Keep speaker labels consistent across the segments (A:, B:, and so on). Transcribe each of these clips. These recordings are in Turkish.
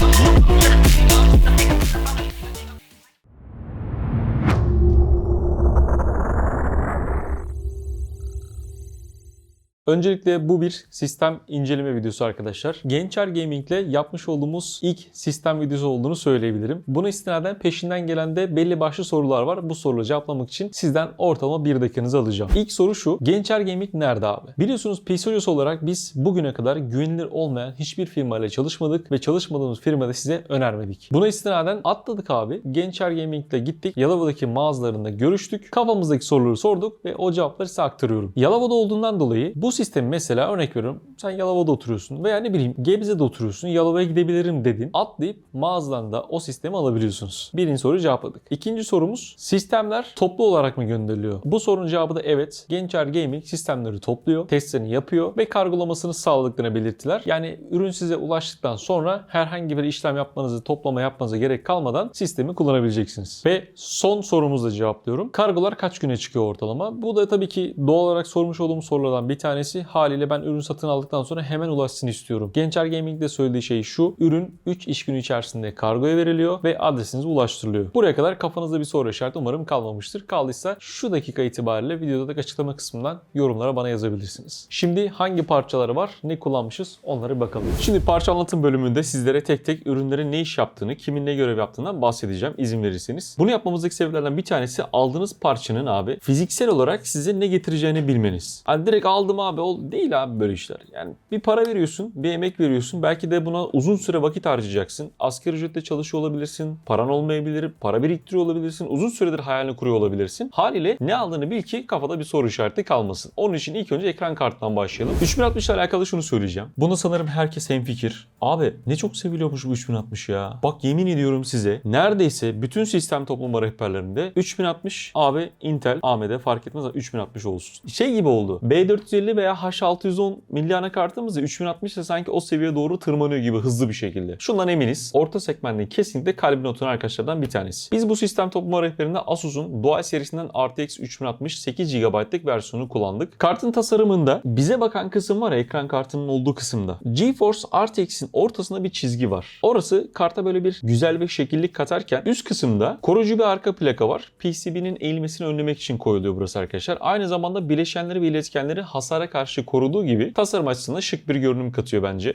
A: Thank you. Öncelikle bu bir sistem inceleme videosu arkadaşlar. Gençer Gaming ile yapmış olduğumuz ilk sistem videosu olduğunu söyleyebilirim. Buna istinaden peşinden gelen de belli başlı sorular var. Bu soruları cevaplamak için sizden ortalama bir dakikanızı alacağım. İlk soru şu. Gençer Gaming nerede abi? Biliyorsunuz PC olarak biz bugüne kadar güvenilir olmayan hiçbir firmayla çalışmadık ve çalışmadığımız firmada size önermedik. Buna istinaden atladık abi. Gençer Gaming ile gittik. Yalova'daki mağazalarında görüştük. Kafamızdaki soruları sorduk ve o cevapları size aktarıyorum. Yalova'da olduğundan dolayı bu sistemi mesela örnek veriyorum. Sen Yalova'da oturuyorsun veya ne bileyim Gebze'de oturuyorsun. Yalova'ya gidebilirim dedin. Atlayıp mağazadan da o sistemi alabiliyorsunuz. Birinci soruyu cevapladık. İkinci sorumuz sistemler toplu olarak mı gönderiliyor? Bu sorunun cevabı da evet. Gençer Gaming sistemleri topluyor, testlerini yapıyor ve kargolamasını sağladıklarını belirttiler. Yani ürün size ulaştıktan sonra herhangi bir işlem yapmanızı, toplama yapmanıza gerek kalmadan sistemi kullanabileceksiniz. Ve son sorumuzu da cevaplıyorum. Kargolar kaç güne çıkıyor ortalama? Bu da tabii ki doğal olarak sormuş olduğum sorulardan bir tanesi. Haliyle ben ürün satın aldıktan sonra hemen ulaşsın istiyorum. Gençer Gaming'de söylediği şey şu. Ürün 3 iş günü içerisinde kargoya veriliyor ve adresinize ulaştırılıyor. Buraya kadar kafanızda bir soru işareti umarım kalmamıştır. Kaldıysa şu dakika itibariyle videoda da açıklama kısmından yorumlara bana yazabilirsiniz. Şimdi hangi parçaları var, ne kullanmışız onlara bakalım. Şimdi parça anlatım bölümünde sizlere tek tek ürünlerin ne iş yaptığını, kimin ne görev yaptığından bahsedeceğim izin verirseniz. Bunu yapmamızdaki sebeplerden bir tanesi aldığınız parçanın abi fiziksel olarak size ne getireceğini bilmeniz. Hani direkt aldım abi ol değil abi böyle işler. Yani bir para veriyorsun, bir emek veriyorsun. Belki de buna uzun süre vakit harcayacaksın. Asgari ücretle çalışıyor olabilirsin. Paran olmayabilir, para biriktiriyor olabilirsin. Uzun süredir hayalini kuruyor olabilirsin. Haliyle ne aldığını bil ki kafada bir soru işareti kalmasın. Onun için ilk önce ekran kartından başlayalım. 3060 ile alakalı şunu söyleyeceğim. Buna sanırım herkes hemfikir. Abi ne çok seviliyormuş bu 3060 ya. Bak yemin ediyorum size neredeyse bütün sistem toplama rehberlerinde 3060 abi Intel, AMD fark etmez ama 3060 olsun. Şey gibi oldu. B450 veya H610 milli anakartımız 3060 ise sanki o seviyeye doğru tırmanıyor gibi hızlı bir şekilde. Şundan eminiz. Orta segmentte kesinlikle kalbine oturan arkadaşlardan bir tanesi. Biz bu sistem toplama rehberinde Asus'un Dual serisinden RTX 3060 8 GB'lık versiyonu kullandık. Kartın tasarımında bize bakan kısım var ya ekran kartının olduğu kısımda. GeForce RTX'in ortasında bir çizgi var. Orası karta böyle bir güzel bir şekillik katarken üst kısımda koruyucu bir arka plaka var. PCB'nin eğilmesini önlemek için koyuluyor burası arkadaşlar. Aynı zamanda bileşenleri ve iletkenleri hasara karşı koruduğu gibi tasarım açısından şık bir görünüm katıyor bence.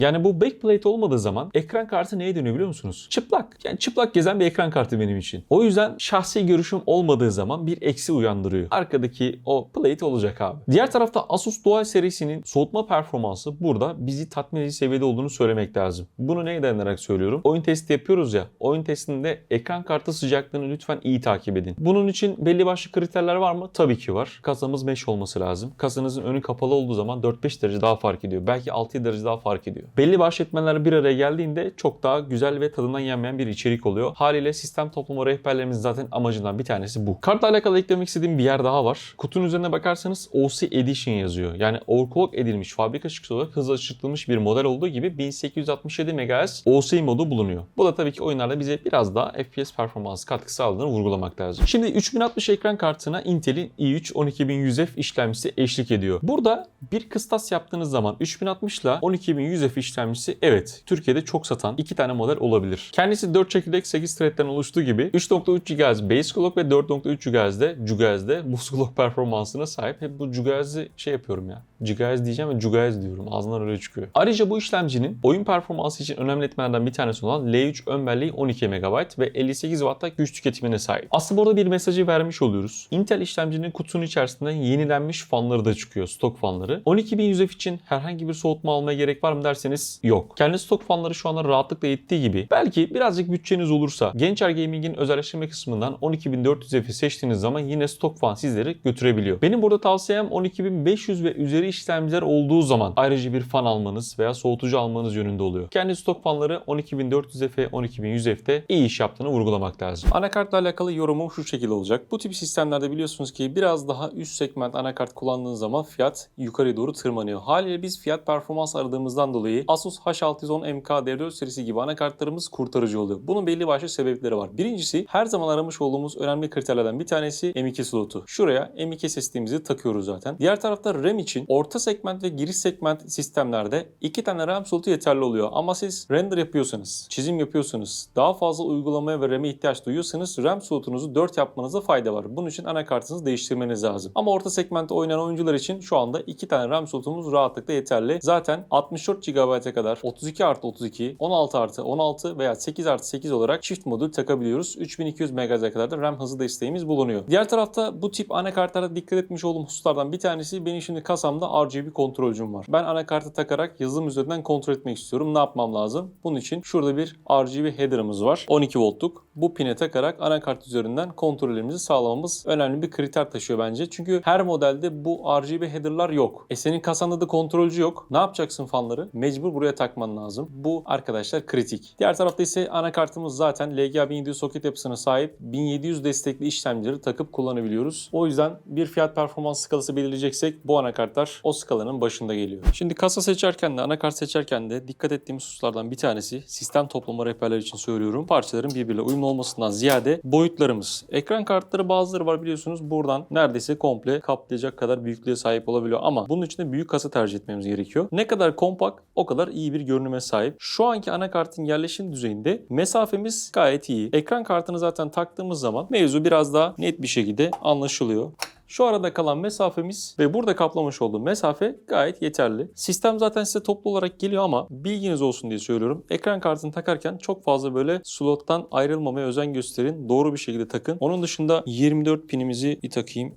A: Yani bu backplate olmadığı zaman ekran kartı neye dönüyor biliyor musunuz? Çıplak. Yani çıplak gezen bir ekran kartı benim için. O yüzden şahsi görüşüm olmadığı zaman bir eksi uyandırıyor. Arkadaki o plate olacak abi. Diğer tarafta Asus Dual serisinin soğutma performansı burada bizi tatmin edici seviyede olduğunu söylemek lazım. Bunu neye dayanarak söylüyorum? Oyun testi yapıyoruz ya. Oyun testinde ekran kartı sıcaklığını lütfen iyi takip edin. Bunun için belli başlı kriterler var mı? Tabii ki var. Kasamız mesh olması lazım. Kasanızın önü kapalı olduğu zaman 4-5 derece daha fark ediyor. Belki 6 derece daha fark ediyor. Belli başlı etmenler bir araya geldiğinde çok daha güzel ve tadından yenmeyen bir içerik oluyor. Haliyle sistem toplama rehberlerimizin zaten amacından bir tanesi bu. Kartla alakalı eklemek istediğim bir yer daha var. Kutunun üzerine bakarsanız OC Edition yazıyor. Yani overclock edilmiş, fabrika çıkısı olarak hızlı açılmış bir model olduğu gibi 1867 MHz OC modu bulunuyor. Bu da tabii ki oyunlarda bize biraz daha FPS performans katkı sağladığını vurgulamak lazım. Şimdi 3060 ekran kartına Intel'in i3 12100F işlemcisi eşlik ediyor. Burada bir kıstas yaptığınız zaman 3060 ile 12100F işlemcisi evet Türkiye'de çok satan iki tane model olabilir. Kendisi 4 çekirdek 8 thread'den oluştuğu gibi 3.3 GHz base clock ve 4.3 GHz'de GHz'de boost clock performansına sahip. Hep bu GHz'i şey yapıyorum ya. GHz diyeceğim ve GHz diyorum. Ağzından öyle çıkıyor. Ayrıca bu işlemcinin oyun performansı için önemli etmenlerden bir tanesi olan L3 ön belleği 12 MB ve 58 Watt'lık güç tüketimine sahip. Aslında burada bir mesajı vermiş oluyoruz. Intel işlemcinin kutunun içerisinde yenilenmiş fanları da çıkıyor. Stok fanları. 12100F için herhangi bir soğutma almaya gerek var mı derseniz yok. Kendi stok fanları şu anda rahatlıkla yettiği gibi belki birazcık bütçeniz olursa Gençer Gaming'in özelleştirme kısmından 12400F'i seçtiğiniz zaman yine stok fan sizleri götürebiliyor. Benim burada tavsiyem 12500 ve üzeri işlemciler olduğu zaman ayrıca bir fan almanız veya soğutucu almanız yönünde oluyor. Kendi stok fanları 12400F, 12100F'te iyi iş yaptığını vurgulamak lazım. Anakartla alakalı yorumum şu şekilde olacak. Bu tip sistemlerde biliyorsunuz ki biraz daha üst segment anakart kullandığınız zaman fiyat yukarı doğru tırmanıyor. Haliyle biz fiyat performans aradığımızdan dolayı Asus H610 MK D4 serisi gibi anakartlarımız kurtarıcı oluyor. Bunun belli başlı sebepleri var. Birincisi her zaman aramış olduğumuz önemli kriterlerden bir tanesi M2 slotu. Şuraya M2 SSD'mizi takıyoruz zaten. Diğer tarafta RAM için Orta segment ve giriş segment sistemlerde iki tane RAM slotu yeterli oluyor. Ama siz render yapıyorsanız, çizim yapıyorsanız, daha fazla uygulamaya ve RAM'e ihtiyaç duyuyorsanız RAM slotunuzu 4 yapmanıza fayda var. Bunun için anakartınızı değiştirmeniz lazım. Ama orta segmentte oynayan oyuncular için şu anda iki tane RAM slotumuz rahatlıkla yeterli. Zaten 64 GB'a kadar 32 artı 32, 16 artı 16 veya 8 artı 8 olarak çift modül takabiliyoruz. 3200 MHz'e kadar da RAM hızı desteğimiz bulunuyor. Diğer tarafta bu tip anakartlara dikkat etmiş olduğum hususlardan bir tanesi benim şimdi kasamda RGB kontrolcüm var. Ben anakartı takarak yazılım üzerinden kontrol etmek istiyorum. Ne yapmam lazım? Bunun için şurada bir RGB header'ımız var. 12 voltluk. Bu pine takarak anakart üzerinden kontrollerimizi sağlamamız önemli bir kriter taşıyor bence. Çünkü her modelde bu RGB header'lar yok. E senin kasanda da kontrolcü yok. Ne yapacaksın fanları? Mecbur buraya takman lazım. Bu arkadaşlar kritik. Diğer tarafta ise anakartımız zaten LGA 1700 soket yapısına sahip 1700 destekli işlemcileri takıp kullanabiliyoruz. O yüzden bir fiyat performans skalası belirleyeceksek bu anakartlar o skalanın başında geliyor. Şimdi kasa seçerken de anakart seçerken de dikkat ettiğimiz hususlardan bir tanesi sistem toplama rehberler için söylüyorum. Parçaların birbiriyle uyumlu olmasından ziyade boyutlarımız. Ekran kartları bazıları var biliyorsunuz buradan neredeyse komple kaplayacak kadar büyüklüğe sahip olabiliyor ama bunun için de büyük kasa tercih etmemiz gerekiyor. Ne kadar kompakt o kadar iyi bir görünüme sahip. Şu anki anakartın yerleşim düzeyinde mesafemiz gayet iyi. Ekran kartını zaten taktığımız zaman mevzu biraz daha net bir şekilde anlaşılıyor. Şu arada kalan mesafemiz ve burada kaplamış olduğum mesafe gayet yeterli. Sistem zaten size toplu olarak geliyor ama bilginiz olsun diye söylüyorum. Ekran kartını takarken çok fazla böyle slottan ayrılmamaya özen gösterin. Doğru bir şekilde takın. Onun dışında 24 pinimizi takayım.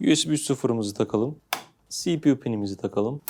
A: USB 3.0'ımızı takalım. CPU pinimizi takalım.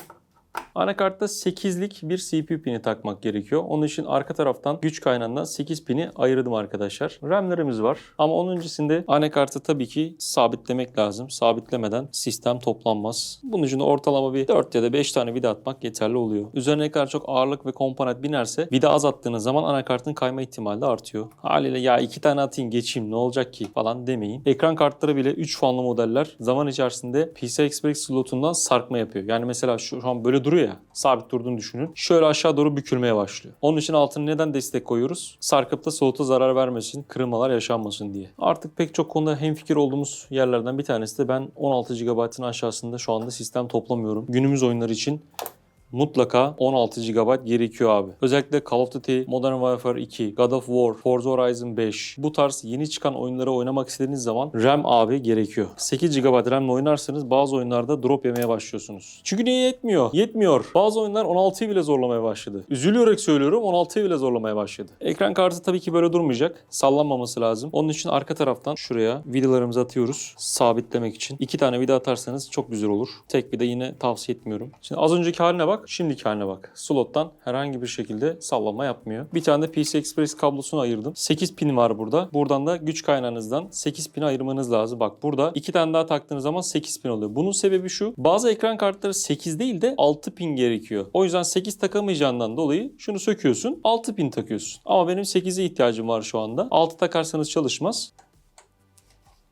A: Anakartta 8'lik bir CPU pini takmak gerekiyor. Onun için arka taraftan güç kaynağından 8 pini ayırdım arkadaşlar. RAM'lerimiz var ama onun öncesinde anakartı tabii ki sabitlemek lazım. Sabitlemeden sistem toplanmaz. Bunun için ortalama bir 4 ya da 5 tane vida atmak yeterli oluyor. Üzerine ne kadar çok ağırlık ve komponent binerse vida az attığınız zaman anakartın kayma ihtimali de artıyor. Haliyle ya 2 tane atayım geçeyim ne olacak ki falan demeyin. Ekran kartları bile 3 fanlı modeller zaman içerisinde PCI Express slotundan sarkma yapıyor. Yani mesela şu, şu an böyle duruyor ya sabit durduğunu düşünün. Şöyle aşağı doğru bükülmeye başlıyor. Onun için altına neden destek koyuyoruz? Sarkıp da soluta zarar vermesin, kırılmalar yaşanmasın diye. Artık pek çok konuda hemfikir olduğumuz yerlerden bir tanesi de ben 16 GB'ın aşağısında şu anda sistem toplamıyorum. Günümüz oyunları için mutlaka 16 GB gerekiyor abi. Özellikle Call of Duty, Modern Warfare 2, God of War, Forza Horizon 5 bu tarz yeni çıkan oyunları oynamak istediğiniz zaman RAM abi gerekiyor. 8 GB RAM oynarsanız bazı oyunlarda drop yemeye başlıyorsunuz. Çünkü niye yetmiyor? Yetmiyor. Bazı oyunlar 16'yı bile zorlamaya başladı. Üzülüyorek söylüyorum 16'yı bile zorlamaya başladı. Ekran kartı tabii ki böyle durmayacak. Sallanmaması lazım. Onun için arka taraftan şuraya vidalarımızı atıyoruz. Sabitlemek için. İki tane vida atarsanız çok güzel olur. Tek vida yine tavsiye etmiyorum. Şimdi az önceki haline bak. Şimdiki haline bak. Slottan herhangi bir şekilde sallama yapmıyor. Bir tane de PCI Express kablosunu ayırdım. 8 pin var burada. Buradan da güç kaynağınızdan 8 pin ayırmanız lazım. Bak burada iki tane daha taktığınız zaman 8 pin oluyor. Bunun sebebi şu. Bazı ekran kartları 8 değil de 6 pin gerekiyor. O yüzden 8 takamayacağından dolayı şunu söküyorsun. 6 pin takıyorsun. Ama benim 8'e ihtiyacım var şu anda. 6 takarsanız çalışmaz.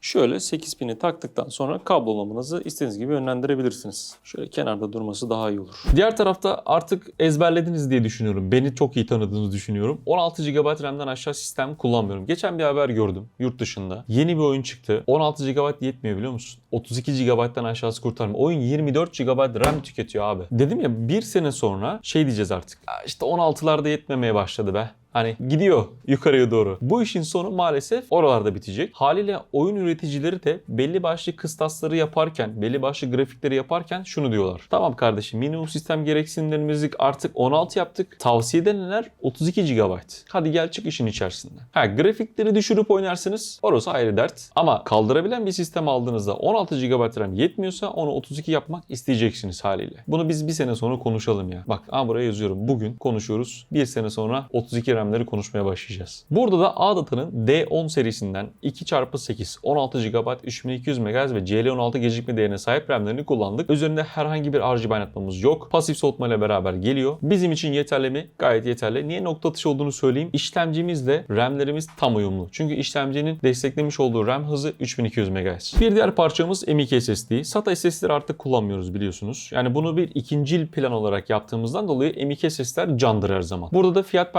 A: Şöyle 8 pini taktıktan sonra kablolamanızı istediğiniz gibi yönlendirebilirsiniz. Şöyle kenarda durması daha iyi olur. Diğer tarafta artık ezberlediniz diye düşünüyorum. Beni çok iyi tanıdığınızı düşünüyorum. 16 GB RAM'den aşağı sistem kullanmıyorum. Geçen bir haber gördüm yurt dışında. Yeni bir oyun çıktı. 16 GB yetmiyor biliyor musun? 32 GB'dan aşağısı kurtarmıyor. Oyun 24 GB RAM tüketiyor abi. Dedim ya bir sene sonra şey diyeceğiz artık. "Aa, İşte 16'larda yetmemeye başladı be. Hani gidiyor yukarıya doğru. Bu işin sonu maalesef oralarda bitecek. Haliyle oyun üreticileri de belli başlı kıstasları yaparken, belli başlı grafikleri yaparken şunu diyorlar. Tamam kardeşim minimum sistem gereksinimlerimizi artık 16 yaptık. Tavsiye edilenler 32 GB. Hadi gel çık işin içerisinden. Ha grafikleri düşürüp oynarsınız orası ayrı dert. Ama kaldırabilen bir sistem aldığınızda 16 GB RAM yetmiyorsa onu 32 yapmak isteyeceksiniz haliyle. Bunu biz bir sene sonra konuşalım ya. Bak ha buraya yazıyorum. Bugün konuşuyoruz. Bir sene sonra 32 RAM'leri konuşmaya başlayacağız. Burada da A-Data'nın D10 serisinden 2x8 16 GB 3200 MHz ve CL16 gecikme değerine sahip RAM'lerini kullandık. Üzerinde herhangi bir RGB oynatmamız yok. Pasif soğutma ile beraber geliyor. Bizim için yeterli mi? Gayet yeterli. Niye nokta atışı olduğunu söyleyeyim. İşlemcimizle RAM'lerimiz tam uyumlu. Çünkü işlemcinin desteklemiş olduğu RAM hızı 3200 MHz. Bir diğer parçamız M.2 SSD. SATA SSD'leri artık kullanmıyoruz biliyorsunuz. Yani bunu bir ikincil plan olarak yaptığımızdan dolayı M.2 SSD'ler candır her zaman. Burada da fiyat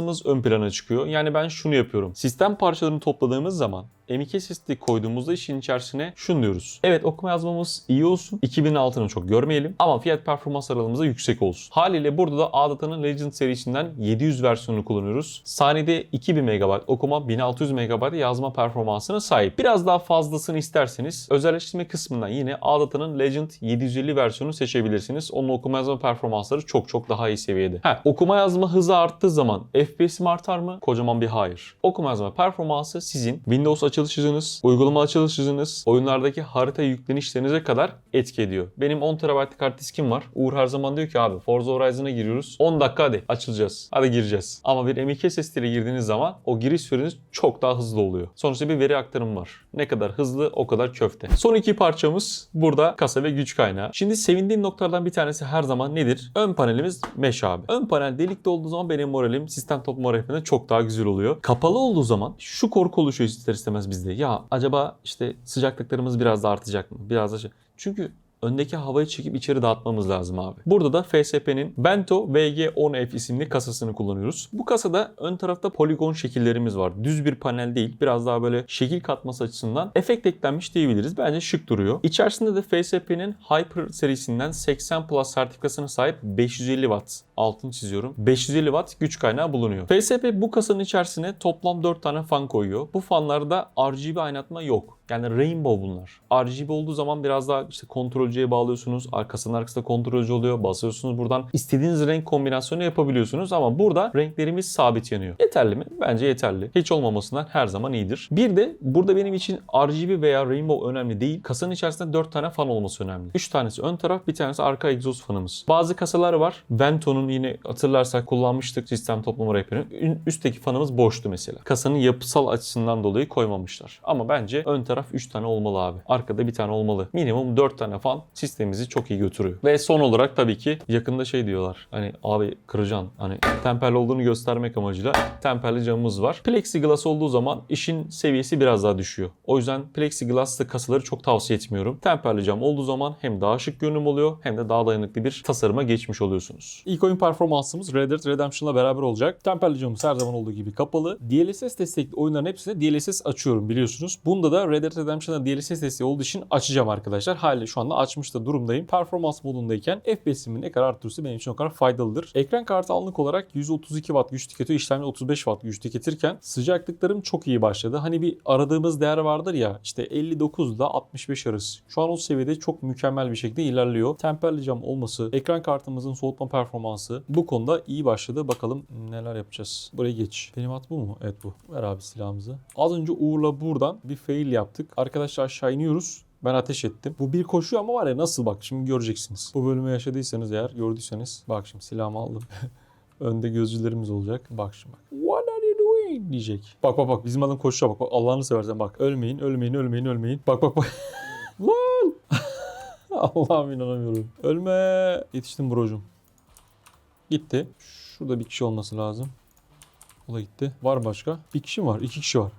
A: performansımız ön plana çıkıyor. Yani ben şunu yapıyorum. Sistem parçalarını topladığımız zaman M2 SSD koyduğumuzda işin içerisine şunu diyoruz. Evet okuma yazmamız iyi olsun. 2000 altını çok görmeyelim. Ama fiyat performans aralığımız da yüksek olsun. Haliyle burada da ADATA'nın Legend serisinden 700 versiyonunu kullanıyoruz. Saniyede 2000 MB okuma, 1600 MB yazma performansına sahip. Biraz daha fazlasını isterseniz özelleştirme kısmından yine ADATA'nın Legend 750 versiyonunu seçebilirsiniz. Onun okuma yazma performansları çok çok daha iyi seviyede. Ha, okuma yazma hızı arttığı zaman FPS'im artar mı? Kocaman bir hayır. Okuma yazma performansı sizin Windows açılış hızınız, uygulama açılış hızınız, oyunlardaki harita yüklenişlerinize kadar etki ediyor. Benim 10 TB kart diskim var. Uğur her zaman diyor ki abi Forza Horizon'a giriyoruz. 10 dakika hadi açılacağız. Hadi gireceğiz. Ama bir M2 SSD ile girdiğiniz zaman o giriş süreniz çok daha hızlı oluyor. Sonuçta bir veri aktarımı var. Ne kadar hızlı o kadar köfte. Son iki parçamız burada kasa ve güç kaynağı. Şimdi sevindiğim noktalardan bir tanesi her zaman nedir? Ön panelimiz mesh abi. Ön panel delikli olduğu zaman benim moralim sistem toplama rehberinde çok daha güzel oluyor. Kapalı olduğu zaman şu korku oluşuyor ister istemez bizde. Ya acaba işte sıcaklıklarımız biraz da artacak mı? Biraz da şey. Çünkü öndeki havayı çekip içeri dağıtmamız lazım abi. Burada da FSP'nin Bento VG10F isimli kasasını kullanıyoruz. Bu kasada ön tarafta poligon şekillerimiz var. Düz bir panel değil. Biraz daha böyle şekil katması açısından efekt eklenmiş diyebiliriz. Bence şık duruyor. İçerisinde de FSP'nin Hyper serisinden 80 Plus sertifikasına sahip 550 Watt altını çiziyorum. 550 Watt güç kaynağı bulunuyor. FSP bu kasanın içerisine toplam 4 tane fan koyuyor. Bu fanlarda RGB aydınlatma yok. Yani rainbow bunlar. RGB olduğu zaman biraz daha işte kontrolcüye bağlıyorsunuz. Arkasının arkasında kontrolcü oluyor. Basıyorsunuz buradan. istediğiniz renk kombinasyonu yapabiliyorsunuz ama burada renklerimiz sabit yanıyor. Yeterli mi? Bence yeterli. Hiç olmamasından her zaman iyidir. Bir de burada benim için RGB veya rainbow önemli değil. Kasanın içerisinde 4 tane fan olması önemli. 3 tanesi ön taraf, bir tanesi arka egzoz fanımız. Bazı kasalar var. Vento'nun yine hatırlarsak kullanmıştık sistem toplama rehberinin. Üstteki fanımız boştu mesela. Kasanın yapısal açısından dolayı koymamışlar. Ama bence ön taraf 3 tane olmalı abi. Arkada bir tane olmalı. Minimum 4 tane fan sistemimizi çok iyi götürüyor. Ve son olarak tabii ki yakında şey diyorlar. Hani abi kıracaksın. Hani temperli olduğunu göstermek amacıyla temperli camımız var. Plexiglass olduğu zaman işin seviyesi biraz daha düşüyor. O yüzden plexiglasslı kasaları çok tavsiye etmiyorum. Temperli cam olduğu zaman hem daha şık görünüm oluyor hem de daha dayanıklı bir tasarıma geçmiş oluyorsunuz.
B: İlk oyun performansımız Red Dead Redemption'la beraber olacak. Temperli camımız her zaman olduğu gibi kapalı. DLSS destekli oyunların hepsine DLSS açıyorum biliyorsunuz. Bunda da Red Dead Redemption'da DLSS desteği olduğu için açacağım arkadaşlar. Hali şu anda açmış da durumdayım. Performans modundayken FPS'imi ne kadar arttırırsa benim için o kadar faydalıdır. Ekran kartı anlık olarak 132 Watt güç tüketiyor. İşlemci 35 Watt güç tüketirken sıcaklıklarım çok iyi başladı. Hani bir aradığımız değer vardır ya işte 59 ile 65 arası. Şu an o seviyede çok mükemmel bir şekilde ilerliyor. Temperli cam olması, ekran kartımızın soğutma performansı bu konuda iyi başladı. Bakalım neler yapacağız. Buraya geç. Benim at bu mu? Evet bu. Ver abi silahımızı. Az önce Uğur'la buradan bir fail yaptık. Arkadaşlar aşağı iniyoruz. Ben ateş ettim. Bu bir koşuyor ama var ya nasıl bak şimdi göreceksiniz. Bu bölümü yaşadıysanız eğer gördüyseniz bak şimdi silahımı aldım. Önde gözcülerimiz olacak. Bak şimdi bak. What are you doing? diyecek. Bak bak bak bizim adam koşuyor bak. bak Allah'ını seversen bak. Ölmeyin ölmeyin ölmeyin ölmeyin. Bak bak bak. Lan! Allah'ım inanamıyorum. Ölme. Yetiştim brocum. Gitti. Şurada bir kişi olması lazım. O da gitti. Var başka? Bir kişi var? İki kişi var.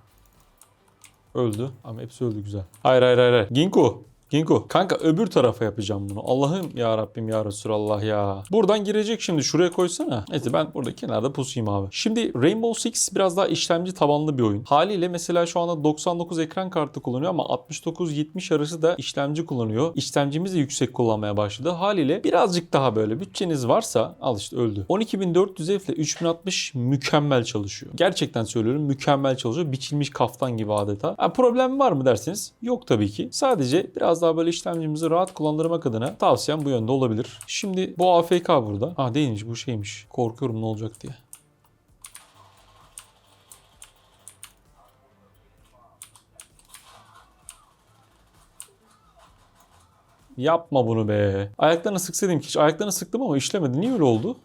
B: Öldü. Ama hepsi öldü güzel. Hayır hayır hayır. hayır. Ginko. Ginko. Kanka öbür tarafa yapacağım bunu. Allah'ım ya Rabbim ya Resulallah ya. Buradan girecek şimdi. Şuraya koysana. Neyse ben burada kenarda pusayım abi. Şimdi Rainbow Six biraz daha işlemci tabanlı bir oyun. Haliyle mesela şu anda 99 ekran kartı kullanıyor ama 69-70 arası da işlemci kullanıyor. İşlemcimiz de yüksek kullanmaya başladı. Haliyle birazcık daha böyle bütçeniz varsa al işte öldü. 12400 F ile 3060 mükemmel çalışıyor. Gerçekten söylüyorum mükemmel çalışıyor. Biçilmiş kaftan gibi adeta. Ha, problem var mı derseniz yok tabii ki. Sadece biraz daha böyle işlemcimizi rahat kullandırmak adına tavsiyem bu yönde olabilir. Şimdi bu AFK burada. Ha değilmiş bu şeymiş. Korkuyorum ne olacak diye. Yapma bunu be. Ayaklarını sıksaydım ki hiç ayaklarını sıktım ama işlemedi. Niye öyle oldu?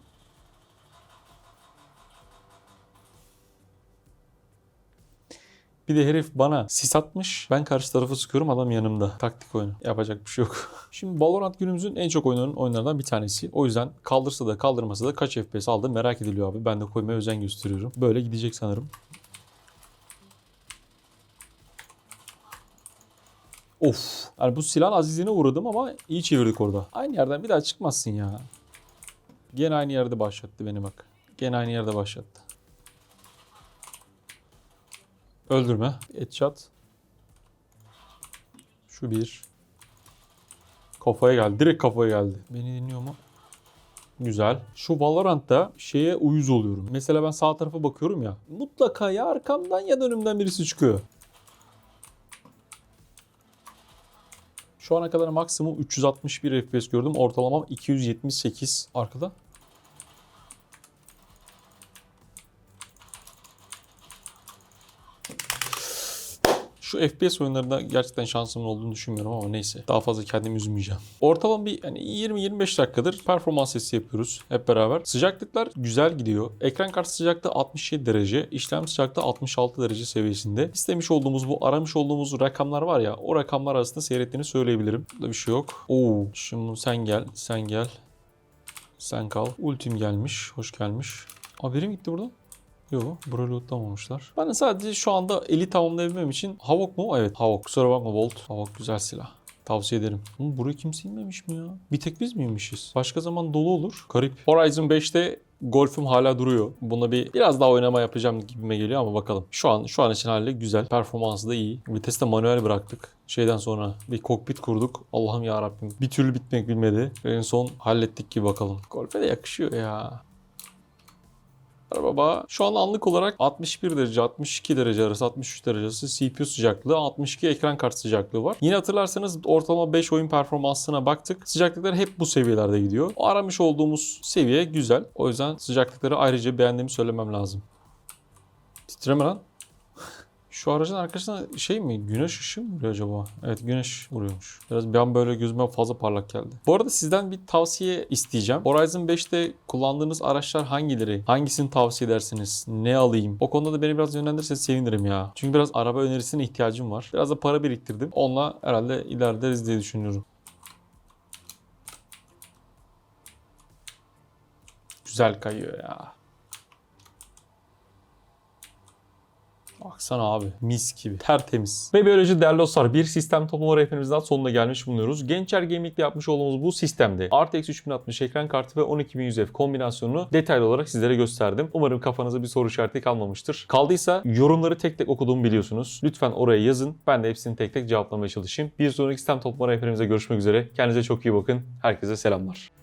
B: Bir de herif bana sis atmış. Ben karşı tarafı sıkıyorum adam yanımda. Taktik oyunu. Yapacak bir şey yok. Şimdi Valorant günümüzün en çok oynanan oyunlardan bir tanesi. O yüzden kaldırsa da kaldırmasa da kaç FPS aldı merak ediliyor abi. Ben de koymaya özen gösteriyorum. Böyle gidecek sanırım. Of. Yani bu silahın azizliğine uğradım ama iyi çevirdik orada. Aynı yerden bir daha çıkmazsın ya. Gene aynı yerde başlattı beni bak. Gene aynı yerde başlattı. Öldürme. Headshot. Şu bir. Kafaya geldi. Direkt kafaya geldi. Beni dinliyor mu? Güzel. Şu Valorant'ta şeye uyuz oluyorum. Mesela ben sağ tarafa bakıyorum ya. Mutlaka ya arkamdan ya da önümden birisi çıkıyor. Şu ana kadar maksimum 361 FPS gördüm. Ortalamam 278 arkada. Şu FPS oyunlarında gerçekten şansımın olduğunu düşünmüyorum ama neyse. Daha fazla kendimi üzmeyeceğim. Ortalama bir hani 20-25 dakikadır performans testi yapıyoruz hep beraber. Sıcaklıklar güzel gidiyor. Ekran kartı sıcaklığı 67 derece, işlem sıcaklığı 66 derece seviyesinde. İstemiş olduğumuz bu aramış olduğumuz rakamlar var ya o rakamlar arasında seyrettiğini söyleyebilirim. Burada bir şey yok. Oo, şimdi sen gel, sen gel. Sen kal. Ultim gelmiş, hoş gelmiş. Mi gitti buradan? Yok, burayı lootlamamışlar. Ben de sadece şu anda eli tamamlayabilmem için Havok mu? Evet, Havok. Kusura bakma Volt. Havok güzel silah. Tavsiye ederim. Oğlum burayı kimse inmemiş mi ya? Bir tek biz mi inmişiz? Başka zaman dolu olur. Garip. Horizon 5'te golfüm hala duruyor. Buna bir biraz daha oynama yapacağım gibime geliyor ama bakalım. Şu an şu an için hali güzel. Performansı da iyi. Vitesi de manuel bıraktık. Şeyden sonra bir kokpit kurduk. Allah'ım ya Rabbim. Bir türlü bitmek bilmedi. En son hallettik ki bakalım. Golfe de yakışıyor ya. Baba şu an anlık olarak 61 derece 62 derece arası 63 derece arası CPU sıcaklığı 62 ekran kartı sıcaklığı var. Yine hatırlarsanız ortalama 5 oyun performansına baktık. Sıcaklıklar hep bu seviyelerde gidiyor. O aramış olduğumuz seviye güzel. O yüzden sıcaklıkları ayrıca beğendiğimi söylemem lazım. Titreme lan. Şu aracın arkasına şey mi? Güneş ışığı mı vuruyor acaba? Evet güneş vuruyormuş. Biraz bir an böyle gözüme fazla parlak geldi. Bu arada sizden bir tavsiye isteyeceğim. Horizon 5'te kullandığınız araçlar hangileri? Hangisini tavsiye edersiniz? Ne alayım? O konuda da beni biraz yönlendirirseniz sevinirim ya. Çünkü biraz araba önerisine ihtiyacım var. Biraz da para biriktirdim. Onunla herhalde ilerleriz diye düşünüyorum. Güzel kayıyor ya. Baksana abi mis gibi tertemiz.
A: Ve böylece değerli dostlar bir sistem toplama rehberimizin daha sonuna gelmiş bulunuyoruz. Gençer Gaming'de yapmış olduğumuz bu sistemde RTX 3060 ekran kartı ve 12100F kombinasyonunu detaylı olarak sizlere gösterdim. Umarım kafanıza bir soru işareti kalmamıştır. Kaldıysa yorumları tek tek okuduğumu biliyorsunuz. Lütfen oraya yazın. Ben de hepsini tek tek cevaplamaya çalışayım. Bir sonraki sistem toplama rehberimize görüşmek üzere. Kendinize çok iyi bakın. Herkese selamlar.